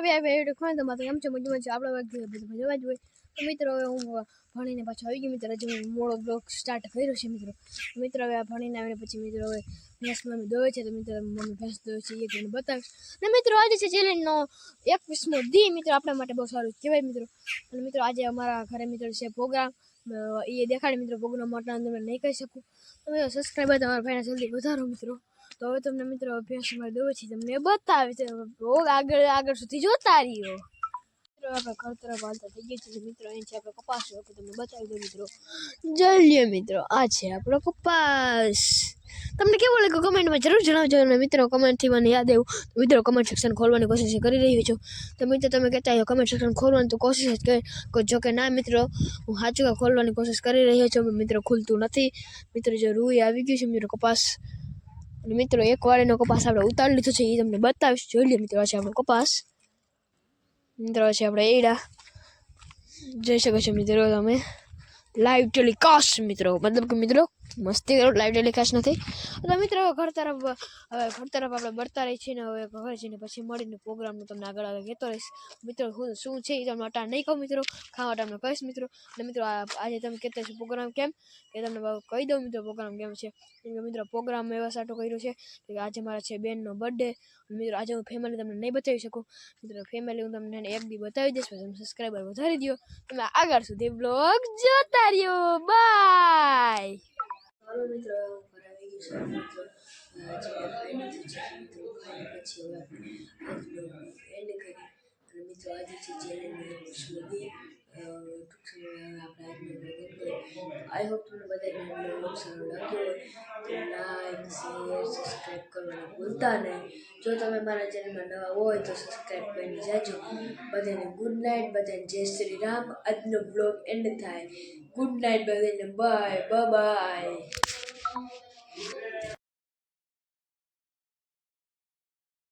આવી આવી વીડિયો ખોને મારે મજા મજા આપણે વાગી બધું મજા હોય. તો મિત્રો હું ભણીને પાછો આવી ગયો, મિત્રો. હજી મોડો બ્લોગ સ્ટાર્ટ કર્યો છે, મિત્રો. મિત્રો, હવે આ ભણીને આવીને પછી મિત્રો, હવે ભેંસ મમ્મી દોવે છે, તો મિત્રો, મમ્મી ભેંસ દોવે છે, એ તમને બતાવીશ. ને મિત્રો, આજે છે ચેલેન્જનો એકવીસમો દી, મિત્રો. આપણા માટે બહુ સારું કહેવાય, મિત્રો. અને મિત્રો, આજે અમારા ઘરે મિત્રો છે પ્રોગ્રામ. એ દેખાડી મિત્રો પ્રોગ્રામ મોટા તમને નહીં કહી શકું. તમે સબસ્ક્રાઈબર તમારા ભાઈને જલ્દી વધારો મિત્રો. તો હવે તમને મિત્રો અભ્યાસ અમારે દો છે, તમને બતાવી છે ભોગ આગળ આગળ સુધી જોતા રહ્યો. મિત્રો, આપણે ઘર તરફ થઈ ગયા મિત્રો, અહીં છે આપણે કપાસ તમને બતાવી દો મિત્રો. જલ્દી મિત્રો, આ છે આપણો કપાસ. તમને કેવું લાગ્યું કમેન્ટમાં જરૂર જણાવજો અને મિત્રો કમેન્ટથી મને યાદ આવ્યું મિત્રો કમેન્ટ સેક્શન ખોલવાની કોશિશ કરી રહ્યો છું. તો મિત્રો તમે કહેતા હો કમેન્ટ સેક્શન ખોલવાની તો કોશિશ જ કરી જો કે ના મિત્રો, હું સાચું ખોલવાની કોશિશ કરી રહ્યો છું મિત્રો ખુલતું નથી. મિત્રો જો રૂઈ આવી ગયું છે, મિત્રો કપાસ. અને મિત્રો એક વાળીનો કપાસ આપણે ઉતારી લીધો છે એ તમને બતાવીશ. જોઈ લઈએ મિત્રો છે આપણો કપાસ. મિત્રો છે આપણે એડા જોઈ શકો છો મિત્રો તમે. લાઈવ ટેલિકાસ્ટ મિત્રો. મતલબ કે મિત્રો મસ્તી કરો લાઈવ ટેલિકાસ્ટ નથી. તો મિત્રો ઘર તરફ, હવે ઘર તરફ આપણે બળતા રહી છીએ ને હવે ઘરે જઈને પછી મળીને પ્રોગ્રામનું તમને આગળ આગળ કહેતો રહીશ. મિત્રો, હું શું છે એ તમને અટાણ નહીં કહું, મિત્રો. ખાવા તમને કહીશ, મિત્રો. અને મિત્રો આજે તમે કહેતા છો પ્રોગ્રામ કેમ? એ તમને કહી દઉં, મિત્રો પ્રોગ્રામ કેમ છે? કેમ કે મિત્રો પ્રોગ્રામ એવા સાટો કર્યો છે. કે આજે મારા છે બેનનો બર્થડે મિત્રો, આજે હું ફેમિલી તમને નહીં બતાવી શકું. મિત્રો ફેમિલી હું તમને એક દી બતાવી દઈશ તમે સબસ્ક્રાઈબર વધારી દો તમે આગળ સુધી બ્લોગ જોતા રહ્યો. બાય હાલો મિત્રો આવી ગયો છું. મિત્રો ખાઈ છે મિત્રો ખાઈ પછી હવે આપણે એન્ડ કરી અને મિત્રો, આજે છે ચેલેન્જ સ્મૃતિ આઈ હોપ તમને બધાને બ્લોગ સારો લાગ્યો તો લાઈક શેર સબસ્ક્રાઈબ કરવાનું ભૂલતા નહીં જો તમે મારા ચેનલમાં નવા હોય તો સબસ્ક્રાઈબ કરીને જાજો બધાને ગુડ નાઇટ બધાને જય શ્રી રામ આજનો બ્લોગ એન્ડ થાય ગુડ નાઇટ બધાને બાય બાય